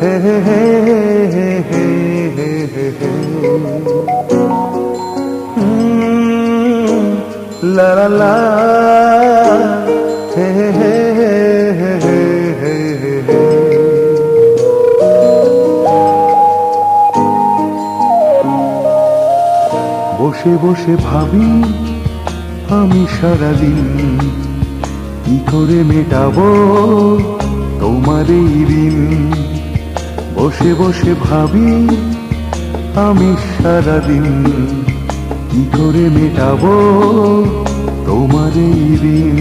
হে হে হে হে হে হে হে হে হুম, লা লা লা হে হে হে হে হে হে হে হে বসে বসে ভাবি আমি সারাদিন কি করে মেটাবো তোমার এই ঋণ? বসে বসে ভাবি আমি সারাদিন কি করে মেটাবো তোমার এই ঋণ?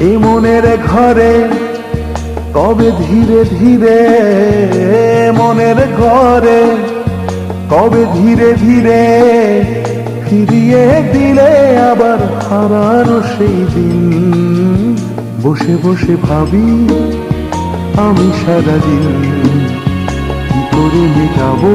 এ মনের ঘরে কবে ধীরে ধীরে মনের ঘরে কবে ধীরে ধীরে ফিরিয়ে দিলে আবার হারানো সেই দিন। বসে বসে ভাবি আমি সারাদিন কি করে মেটাবো?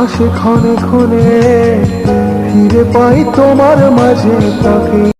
আসে ক্ষণে ক্ষণে ফিরে পাই তোমার মাঝে তাকে।